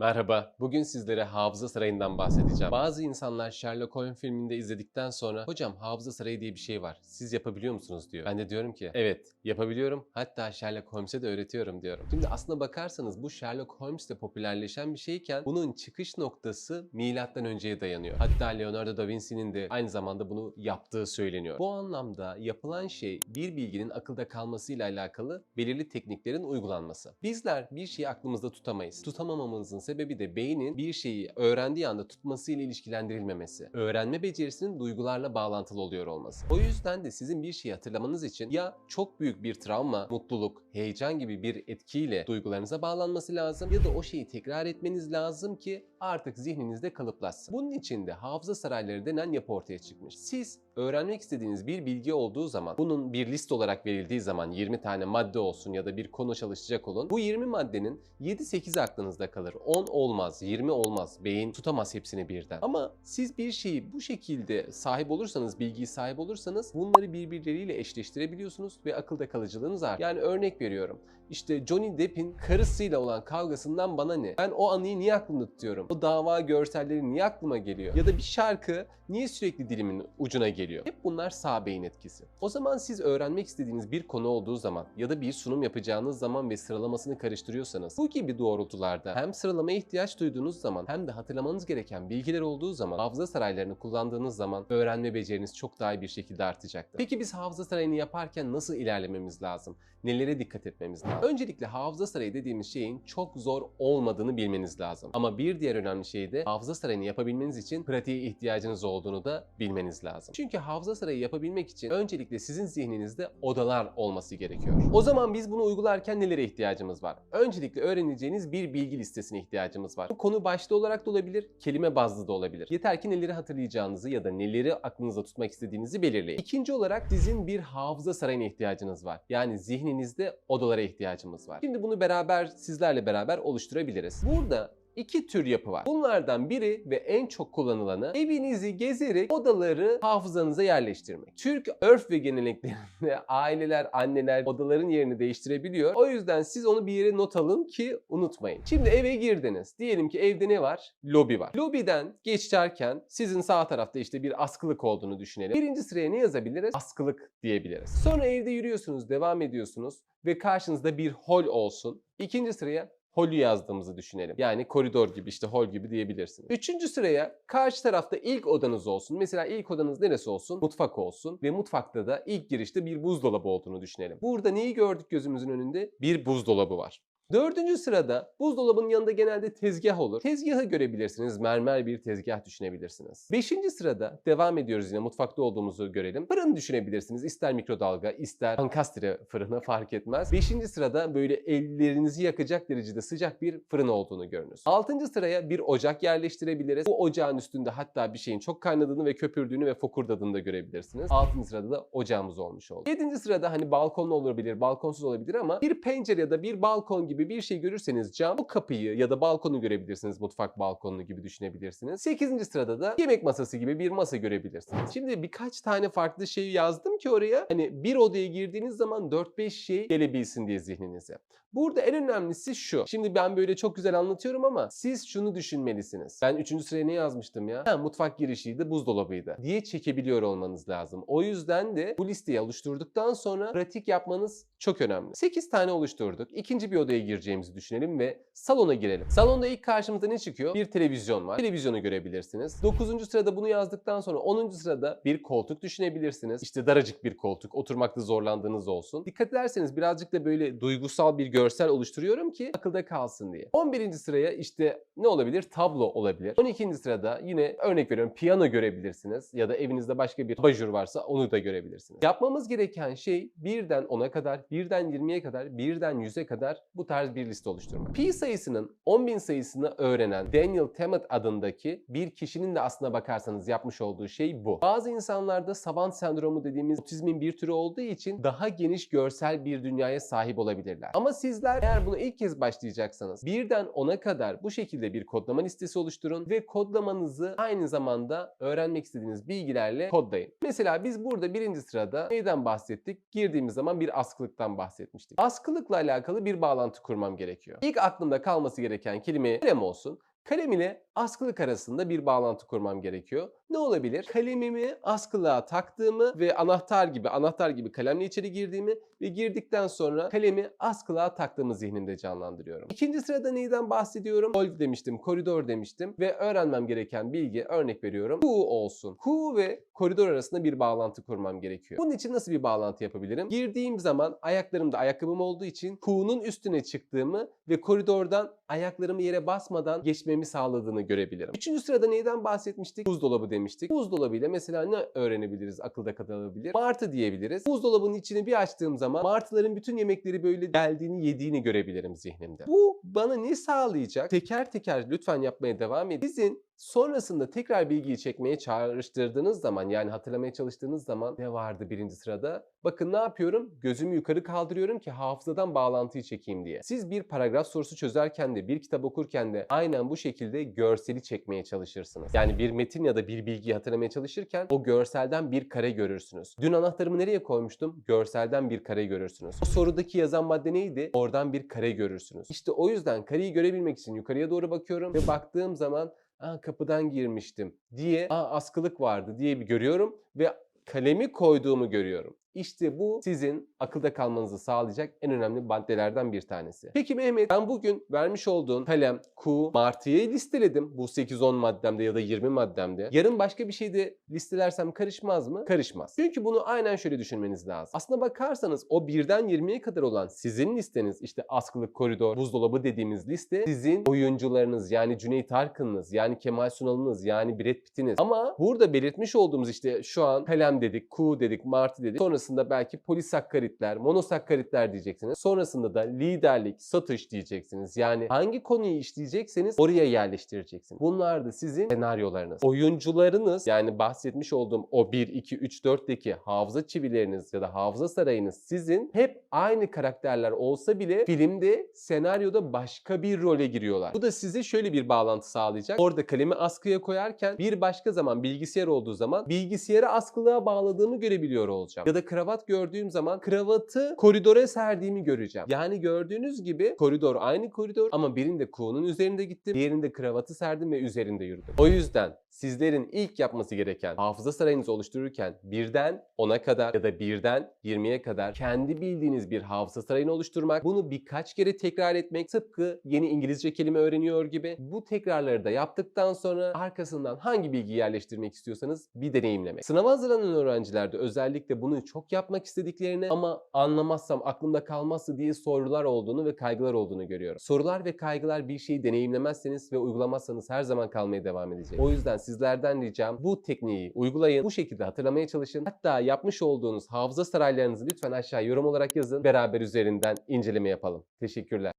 Merhaba, bugün sizlere Hafıza Sarayı'ndan bahsedeceğim. Bazı insanlar Sherlock Holmes filminde izledikten sonra hocam Hafıza Sarayı diye bir şey var, siz yapabiliyor musunuz diyor. Ben de diyorum ki evet yapabiliyorum hatta Sherlock Holmes'e de öğretiyorum diyorum. Şimdi aslına bakarsanız bu Sherlock Holmes'te popülerleşen bir şeyken bunun çıkış noktası milattan önceye dayanıyor. Hatta Leonardo da Vinci'nin de aynı zamanda bunu yaptığı söyleniyor. Bu anlamda yapılan şey bir bilginin akılda kalmasıyla alakalı belirli tekniklerin uygulanması. Bizler bir şeyi aklımızda tutamayız. Tutamamamızın sebebi de beynin bir şeyi öğrendiği anda tutmasıyla ilişkilendirilmemesi. Öğrenme becerisinin duygularla bağlantılı oluyor olması. O yüzden de sizin bir şeyi hatırlamanız için ya çok büyük bir travma, mutluluk, heyecan gibi bir etkiyle duygularınıza bağlanması lazım ya da o şeyi tekrar etmeniz lazım ki artık zihninizde kalıplaşsın. Bunun için de hafıza sarayları denen yapı ortaya çıkmış. Siz öğrenmek istediğiniz bir bilgi olduğu zaman bunun bir list olarak verildiği zaman 20 tane madde olsun ya da bir konu çalışacak olun. Bu 20 maddenin 7-8 aklınızda kalır. 10 olmaz, 20 olmaz. Beyin tutamaz hepsini birden. Ama siz bir şeyi bu şekilde sahip olursanız, bilgiyi sahip olursanız bunları birbirleriyle eşleştirebiliyorsunuz ve akılda kalıcılığınız artıyor. Yani örnek veriyorum. İşte Johnny Depp'in karısıyla olan kavgasından bana ne? Ben o anıyı niye aklımda tutuyorum? O dava görselleri niye aklıma geliyor? Ya da bir şarkı niye sürekli dilimin ucuna geliyor? Hep bunlar sağ beyin etkisi. O zaman siz öğrenmek istediğiniz bir konu olduğu zaman ya da bir sunum yapacağınız zaman ve sıralamasını karıştırıyorsanız bu gibi doğrultularda hem sıralamaya ihtiyaç duyduğunuz zaman hem de hatırlamanız gereken bilgiler olduğu zaman hafıza saraylarını kullandığınız zaman öğrenme beceriniz çok daha iyi bir şekilde artacaktır. Peki biz hafıza sarayını yaparken nasıl ilerlememiz lazım? Nelere dikkat etmemiz lazım? Öncelikle hafıza sarayı dediğimiz şeyin çok zor olmadığını bilmeniz lazım. Ama bir diğer önemli şey de hafıza sarayını yapabilmeniz için pratiğe ihtiyacınız olduğunu da bilmeniz lazım. Çünkü hafıza sarayı yapabilmek için öncelikle sizin zihninizde odalar olması gerekiyor. O zaman biz bunu uygularken nelere ihtiyacımız var? Öncelikle öğreneceğiniz bir bilgi listesine ihtiyacımız var. Bu konu başlı olarak da olabilir, kelime bazlı da olabilir. Yeter ki neleri hatırlayacağınızı ya da neleri aklınızda tutmak istediğinizi belirleyin. İkinci olarak sizin bir hafıza sarayına ihtiyacınız var. Yani zihninizde odalara ihtiyacımız var. Şimdi bunu beraber sizlerle beraber oluşturabiliriz. Burada iki tür yapı var. Bunlardan biri ve en çok kullanılanı evinizi gezerek odaları hafızanıza yerleştirmek. Türk örf ve geleneklerinde aileler, anneler odaların yerini değiştirebiliyor. O yüzden siz onu bir yere not alın ki unutmayın. Şimdi eve girdiniz. Diyelim ki evde ne var? Lobi var. Lobiden geçerken sizin sağ tarafta işte bir askılık olduğunu düşünelim. Birinci sıraya ne yazabiliriz? Askılık diyebiliriz. Sonra evde yürüyorsunuz, devam ediyorsunuz ve karşınızda bir hol olsun. İkinci sıraya holü yazdığımızı düşünelim. Yani koridor gibi işte hol gibi diyebilirsiniz. Üçüncü sıraya karşı tarafta ilk odanız olsun. Mesela ilk odanız neresi olsun? Mutfak olsun. Ve mutfakta da ilk girişte bir buzdolabı olduğunu düşünelim. Burada neyi gördük gözümüzün önünde? Bir buzdolabı var. Dördüncü sırada buzdolabının yanında genelde tezgah olur. Tezgahı görebilirsiniz. Mermer bir tezgah düşünebilirsiniz. Beşinci sırada devam ediyoruz yine mutfakta olduğumuzu görelim. Fırın düşünebilirsiniz. İster mikrodalga, ister ankastre fırını fark etmez. Beşinci sırada böyle ellerinizi yakacak derecede sıcak bir fırın olduğunu görünüz. Altıncı sıraya bir ocak yerleştirebiliriz. Bu ocağın üstünde hatta bir şeyin çok kaynadığını ve köpürdüğünü ve fokurdadığını da görebilirsiniz. Altıncı sırada da ocağımız olmuş oldu. Yedinci sırada hani balkonlu olabilir, balkonsuz olabilir ama bir pencere ya da bir balkon gibi bir şey görürseniz cam, o kapıyı ya da balkonu görebilirsiniz. Mutfak balkonunu gibi düşünebilirsiniz. Sekizinci sırada da yemek masası gibi bir masa görebilirsiniz. Şimdi birkaç tane farklı şey yazdım ki oraya hani bir odaya girdiğiniz zaman 4-5 şey gelebilsin diye zihninize. Burada en önemlisi şu. Şimdi ben böyle çok güzel anlatıyorum ama siz şunu düşünmelisiniz. Ben 3. sıraya ne yazmıştım ya? Ha, mutfak girişiydi, buzdolabıydı diye çekebiliyor olmanız lazım. O yüzden de bu listeyi oluşturduktan sonra pratik yapmanız çok önemli. 8 tane oluşturduk. İkinci bir odaya gireceğimizi düşünelim ve salona girelim. Salonda ilk karşımıza ne çıkıyor? Bir televizyon var. Televizyonu görebilirsiniz. 9. sırada bunu yazdıktan sonra 10. sırada bir koltuk düşünebilirsiniz. İşte daracık bir koltuk. Oturmakta zorlandığınız olsun. Dikkat ederseniz birazcık da böyle duygusal bir görsel oluşturuyorum ki akılda kalsın diye. 11. sıraya işte ne olabilir? Tablo olabilir. 12. sırada yine örnek veriyorum piyano görebilirsiniz ya da evinizde başka bir abajur varsa onu da görebilirsiniz. Yapmamız gereken şey birden 10'a kadar, birden 20'ye kadar, birden 100'e kadar bu tarz bir liste oluşturmak. Pi sayısının 10.000 sayısını öğrenen Daniel Tammet adındaki bir kişinin de aslına bakarsanız yapmış olduğu şey bu. Bazı insanlarda savant sendromu dediğimiz otizmin bir türü olduğu için daha geniş görsel bir dünyaya sahip olabilirler. Ama sizler eğer bunu ilk kez başlayacaksanız birden 10'a kadar bu şekilde bir kodlama listesi oluşturun ve kodlamanızı aynı zamanda öğrenmek istediğiniz bilgilerle kodlayın. Mesela biz burada birinci sırada neyden bahsettik? Girdiğimiz zaman bir askılıktan bahsetmiştik. Askılıkla alakalı bir bağlantı kurmam gerekiyor. İlk aklımda kalması gereken kelime kalem olsun. Kalem ile askılık arasında bir bağlantı kurmam gerekiyor. Ne olabilir? Kalemimi askılığa taktığımı ve anahtar gibi anahtar gibi kalemle içeri girdiğimi ve girdikten sonra kalemi askılığa taktığımı zihnimde canlandırıyorum. İkinci sırada neyden bahsediyorum? Hol demiştim, koridor demiştim ve öğrenmem gereken bilgi örnek veriyorum. Ku olsun. Ku ve koridor arasında bir bağlantı kurmam gerekiyor. Bunun için nasıl bir bağlantı yapabilirim? Girdiğim zaman ayaklarımda ayakkabım olduğu için ku'nun üstüne çıktığımı ve koridordan ayaklarımı yere basmadan geçmemi sağladığını görebilirim. Üçüncü sırada neyden bahsetmiştik? Buzdolabı demiştik. Buzdolabı ile mesela ne öğrenebiliriz, akılda kalabilir? Martı diyebiliriz. Buzdolabının içini bir açtığım zaman martıların bütün yemekleri böyle geldiğini, yediğini görebilirim zihnimde. Bu bana ne sağlayacak? Teker teker lütfen yapmaya devam edin. Sizin sonrasında tekrar bilgiyi çekmeye çağrıştırdığınız zaman yani hatırlamaya çalıştığınız zaman ne vardı birinci sırada? Bakın ne yapıyorum? Gözümü yukarı kaldırıyorum ki hafızadan bağlantıyı çekeyim diye. Siz bir paragraf sorusu çözerken de bir kitap okurken de aynen bu şekilde görseli çekmeye çalışırsınız. Yani bir metin ya da bir bilgiyi hatırlamaya çalışırken o görselden bir kare görürsünüz. Dün anahtarımı nereye koymuştum? Görselden bir kare görürsünüz. O sorudaki yazan madde neydi? Oradan bir kare görürsünüz. İşte o yüzden kareyi görebilmek için yukarıya doğru bakıyorum ve baktığım zaman Aa, kapıdan girmiştim diye Aa, askılık vardı diye bir görüyorum ve kalemi koyduğumu görüyorum. İşte bu sizin akılda kalmanızı sağlayacak en önemli maddelerden bir tanesi. Peki Mehmet ben bugün vermiş olduğun kalem, ku, martıyı listeledim. Bu 8-10 maddemde ya da 20 maddemde. Yarın başka bir şey de listelersem karışmaz mı? Karışmaz. Çünkü bunu aynen şöyle düşünmeniz lazım. Aslına bakarsanız o 1'den 20'ye kadar olan sizin listeniz işte askılık, koridor, buzdolabı dediğimiz liste sizin oyuncularınız yani Cüneyt Arkın'ınız yani Kemal Sunal'ınız yani Brad Pitt'iniz. Ama burada belirtmiş olduğumuz işte şu an kalem dedik, ku dedik, martı dedik. Sonrasında belki polisakkaritler, monosakkaritler diyeceksiniz. Sonrasında da liderlik, satış diyeceksiniz. Yani hangi konuyu işleyecekseniz oraya yerleştireceksiniz. Bunlar da sizin senaryolarınız. Oyuncularınız yani bahsetmiş olduğum o 1, 2, 3, 4'teki hafıza çivileriniz ya da hafıza sarayınız sizin hep aynı karakterler olsa bile filmde, senaryoda başka bir role giriyorlar. Bu da size şöyle bir bağlantı sağlayacak. Orada kalemi askıya koyarken bir başka zaman bilgisayar olduğu zaman bilgisayarı askılığa bağladığımı görebiliyor olacağım. Ya da kravat gördüğüm zaman kravatı koridora serdiğimi göreceğim. Yani gördüğünüz gibi koridor aynı koridor ama birinde kuğunun üzerinde gittim, diğerinde kravatı serdim ve üzerinde yürüdüm. O yüzden sizlerin ilk yapması gereken hafıza sarayınızı oluştururken birden 10'a kadar ya da birden 20'ye kadar kendi bildiğiniz bir hafıza sarayını oluşturmak, bunu birkaç kere tekrar etmek tıpkı yeni İngilizce kelime öğreniyor gibi bu tekrarları da yaptıktan sonra arkasından hangi bilgiyi yerleştirmek istiyorsanız bir deneyimlemek. Sınava hazırlanan öğrencilerde özellikle bunu çok yapmak istediklerini ama anlamazsam aklımda kalmazsa diye sorular olduğunu ve kaygılar olduğunu görüyorum. Sorular ve kaygılar bir şeyi deneyimlemezseniz ve uygulamazsanız her zaman kalmaya devam edecek. O yüzden sizlerden ricam bu tekniği uygulayın. Bu şekilde hatırlamaya çalışın. Hatta yapmış olduğunuz hafıza saraylarınızı lütfen aşağı yorum olarak yazın. Beraber üzerinden inceleme yapalım. Teşekkürler.